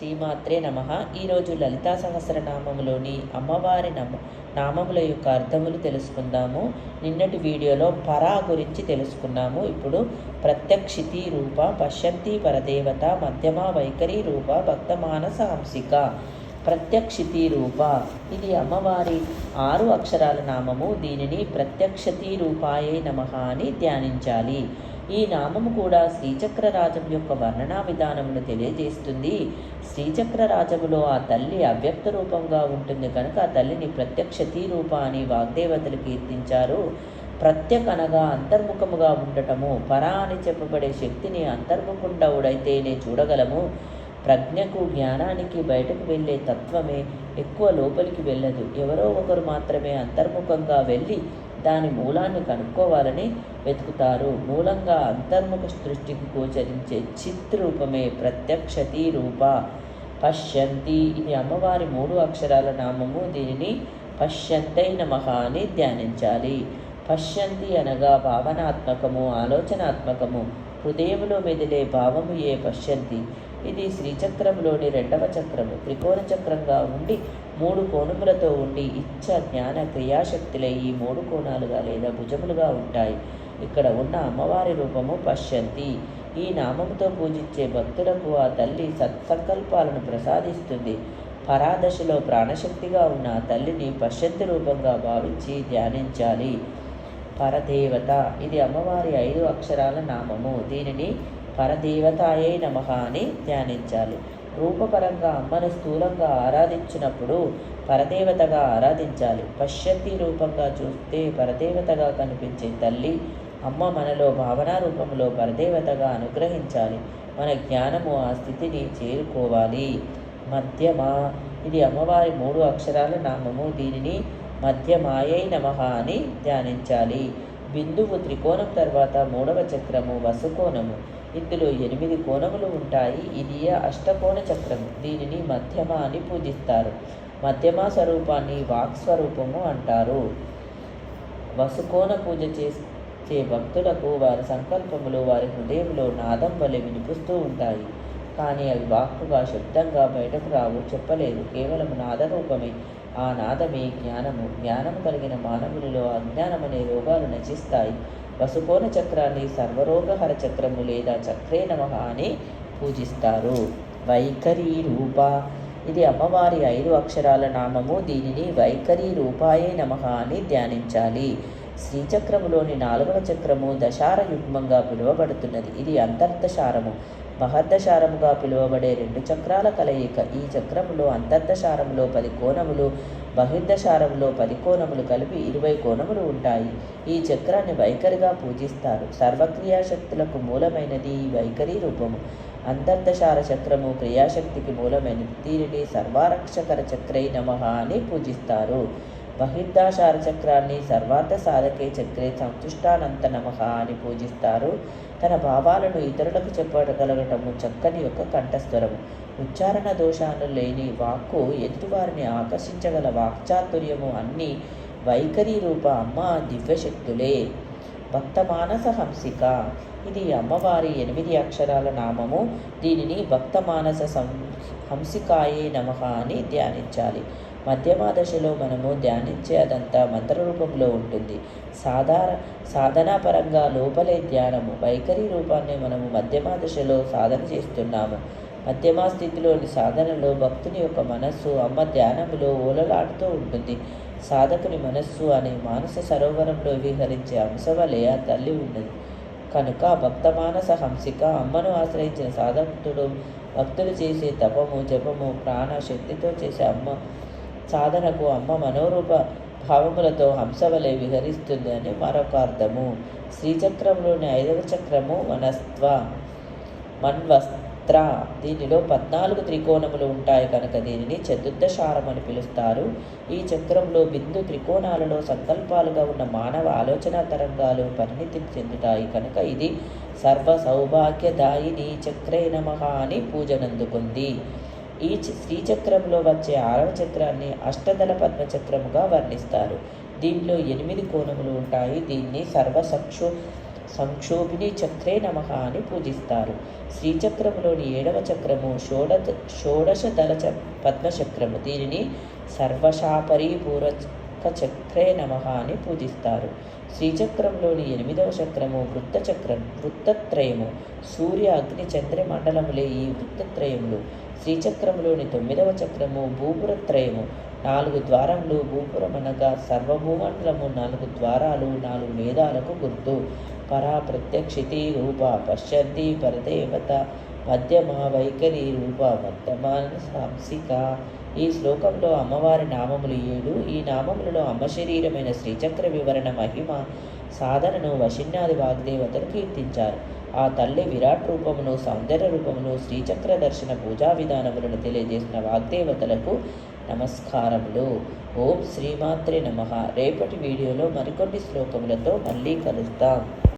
శ్రీమాత్రే నమ. ఈరోజు లలితా సహస్రనామములోని అమ్మవారి నమ నామముల యొక్క అర్థములు తెలుసుకుందాము. నిన్నటి వీడియోలో పరా గురించి తెలుసుకున్నాము. ఇప్పుడు ప్రత్యక్షితి రూప పశ్యంతి పరదేవత మధ్యమ వైఖరి రూప భక్తమానస హంసిక. ప్రత్యక్షితి రూప ఇది అమ్మవారి ఆరు అక్షరాల నామము. దీనిని ప్రత్యక్షతి రూపాయే నమ అని ధ్యానించాలి. ఈ నామము కూడా శ్రీచక్ర రాజం యొక్క వర్ణనా విధానమును తెలియజేస్తుంది. శ్రీచక్ర రాజములో ఆ తల్లి అవ్యక్త రూపంగా ఉంటుంది కనుక ఆ తల్లిని ప్రత్యక్షతి రూప అని వాగ్దేవతలు కీర్తించారు. ప్రత్యక్ అనగా అంతర్ముఖముగా ఉండటము పరా అని చెప్పబడే శక్తిని అంతర్ముఖుండవుడైతేనే చూడగలము. ప్రజ్ఞకు జ్ఞానానికి బయటకు వెళ్ళే తత్వమే ఎక్కువ లోపలికి వెళ్ళదు. ఎవరో ఒకరు మాత్రమే అంతర్ముఖంగా వెళ్ళి దాని మూలాన్ని కనుక్కోవాలని వెతుకుతారు. మూలంగా అంతర్ముఖ దృష్టికి గోచరించే చిత్ రూపమే ప్రత్యక్షతి రూప. పశ్యంతి ఇది అమ్మవారి మూడు అక్షరాల నామము. దీనిని పశ్యంతై నమః అని ధ్యానించాలి. పశ్యంతి అనగా భావనాత్మకము ఆలోచనాత్మకము. హృదయంలో మెదిలే భావము ఏ పశ్యంతి? ఇది శ్రీచక్రంలోని రెండవ చక్రము. త్రికోణ చక్రంగా ఉండి మూడు కోణములతో ఉండి ఇచ్చ జ్ఞాన క్రియాశక్తులై ఈ మూడు కోణాలుగా లేదా భుజములుగా ఉంటాయి. ఇక్కడ ఉన్న అమ్మవారి రూపము పశ్యంతి. ఈ నామముతో పూజించే భక్తులకు ఆ తల్లి సత్సంకల్పాలను ప్రసాదిస్తుంది. పరాదశలో ప్రాణశక్తిగా ఉన్న ఆ తల్లిని పశ్యంతి రూపంగా భావించి ధ్యానించాలి. పరదేవత ఇది అమ్మవారి ఐదు అక్షరాల నామము. దీనిని పరదేవతాయే నమ అని ధ్యానించాలి. రూపపరంగా అమ్మను స్థూలంగా ఆరాధించినప్పుడు పరదేవతగా ఆరాధించాలి. పశ్యతి రూపంగా చూస్తే పరదేవతగా కనిపించే తల్లి అమ్మ మనలో భావన రూపంలో పరదేవతగా అనుగ్రహించాలి. మన జ్ఞానము ఆ స్థితిని చేరుకోవాలి. మధ్యమ? ఇది అమ్మవారి మూడు అక్షరాల నామము. దీనిని మధ్యమాయై నమ అని ధ్యానించాలి. బిందువు త్రికోణం తర్వాత మూడవ చక్రము వసుకోణము. ఇందులో ఎనిమిది కోణములు ఉంటాయి. ఇది అష్టకోణ చక్రము? దీనిని మధ్యమ అని పూజిస్తారు. మధ్యమ స్వరూపాన్ని వాక్ స్వరూపము అంటారు. వసుకోణ పూజ చేసే భక్తులకు వారి సంకల్పములు వారి హృదయంలో నాదం వలె వినిపిస్తూ ఉంటాయి. కానీ అవి వాక్కుగా శబ్దంగా బయటకు రావు చెప్పలేదు. కేవలం నాదరూపమే. ఆ నాదమే జ్ఞానము. జ్ఞానము కలిగిన మానవులలో అజ్ఞానం అనే రోగాలు నశిస్తాయి. వసుకోన చక్రాన్ని సర్వరోగహర చక్రము లేదా చక్రే నమ అని పూజిస్తారు. వైఖరి రూప. ఇది అమ్మవారి ఐదు అక్షరాల నామము. దీనిని వైఖరి రూపాయే నమ అని ధ్యానించాలి. శ్రీచక్రములోని నాలుగవ చక్రము దశార యుగ్మంగా పిలువబడుతున్నది. ఇది అంతర్దశారము. మహర్దశారముగా పిలువబడే రెండు చక్రాల కలయిక. ఈ చక్రములో అంతర్దశారములో పది కోణములు బహిర్దశారంలో పది కోణములు కలిపి ఇరవై కోణములు ఉంటాయి. ఈ చక్రాన్ని వైఖరిగా పూజిస్తారు. సర్వక్రియాశక్తులకు మూలమైనది ఈ వైఖరి రూపము. అంతర్దశార చక్రము క్రియాశక్తికి మూలమైనది. దీనిని సర్వారక్షకర చక్రై నమ అని పూజిస్తారు. బహిర్దాశార చక్రాన్ని సర్వార్థ సాధకే చక్రే సంతుష్టానంత నమ అని పూజిస్తారు. తన భావాలను ఇతరులకు చెప్పగలగటము చక్కని యొక్క కంఠస్వరము ఉచ్చారణ దోషాలు లేని వాక్కు ఎదుటివారిని ఆకర్షించగల వాక్చాతుర్యము అన్ని వైఖరి రూప అమ్మ దివ్యశక్తులే. భక్తమానస హంసిక. ఇది అమ్మవారి ఎనిమిది అక్షరాల నామము. దీనిని భక్తమానస సం హంసికాయే నమ అని ధ్యానించాలి. మధ్యమ దశలో మనము ధ్యానించే అదంతా మంత్రరూపంలో ఉంటుంది. సాధార సాధనాపరంగా లోపలే ధ్యానము వైఖరి రూపాన్ని మనము మధ్యమ దశలో సాధన చేస్తున్నాము. మధ్యమ స్థితిలోని సాధనలో భక్తుని యొక్క మనస్సు అమ్మ ధ్యానములో ఓలలాడుతూ ఉంటుంది. సాధకుని మనస్సు అనే మానస సరోవరంలో విహరించే అంశవలే ఆ తల్లి ఉన్నది. కనుక భక్తమానస హంసిక అమ్మను ఆశ్రయించిన సాధకుడు భక్తులు చేసే తపము జపము ప్రాణ శక్తితో చేసే అమ్మ సాధనకు అమ్మ మనోరూప భావములతో హంసవలే విహరిస్తుంది అని మరొక అర్థము. శ్రీచక్రంలోని ఐదవ చక్రము మనస్త్వ మన్వస్త్ర. దీనిలో పద్నాలుగు త్రికోణములు ఉంటాయి కనుక దీనిని చతుర్దశారం అని పిలుస్తారు. ఈ చక్రంలో బిందు త్రికోణాలలో సంకల్పాలుగా ఉన్న మానవ ఆలోచన తరంగాలు పరిణితి చెందుతాయి కనుక ఇది సర్వ సౌభాగ్యదాయిని చక్రే నమ అని పూజనందుకుంది ఈ శ్రీచక్రంలో వచ్చే ఆరవ చక్రాన్ని అష్టదళ పద్మచక్రముగా వర్ణిస్తారు. దీనిలో ఎనిమిది కోణములు ఉంటాయి. దీన్ని సర్వసక్షో సంక్షోభిని చక్రే నమ అని పూజిస్తారు. శ్రీచక్రములోని ఏడవ చక్రము షోడ షోడశ దళ చ పద్మచక్రము. దీనిని సర్వశాపరిపూరక చక్రే నమ అని పూజిస్తారు. శ్రీచక్రంలోని ఎనిమిదవ చక్రము వృత్తచక్రం వృత్తత్రయము సూర్య అగ్ని చంద్ర మండలములే ఈ వృత్తత్రయములు శ్రీచక్రంలోని తొమ్మిదవ చక్రము భూపురత్రయము. నాలుగు ద్వారములు భూపురం అనగా సర్వభూమండలము నాలుగు ద్వారాలు నాలుగు వేదాలకు గుర్తు. పరా ప్రత్యక్షితి రూప పశ్యంతి పరదేవత మధ్యమ వైఖరి రూప మధ్యమ సాంసిక. ఈ శ్లోకంలో అమ్మవారి నామములు ఏడు. ఈ నామములలో అమ్మ శరీరమైన శ్రీచక్ర వివరణ మహిమ సాధనను వశిన్యాది వాగ్దేవతలు కీర్తించారు. ఆ తల్లి విరాట్ రూపమును సౌందర్య రూపమును శ్రీచక్ర దర్శన పూజా విధానములను తెలియజేసిన వాగ్దేవతలకు నమస్కారములు. ఓం శ్రీమాత్రే నమ. రేపటి వీడియోలో మరికొన్ని శ్లోకములతో మళ్ళీ కలుద్దాం.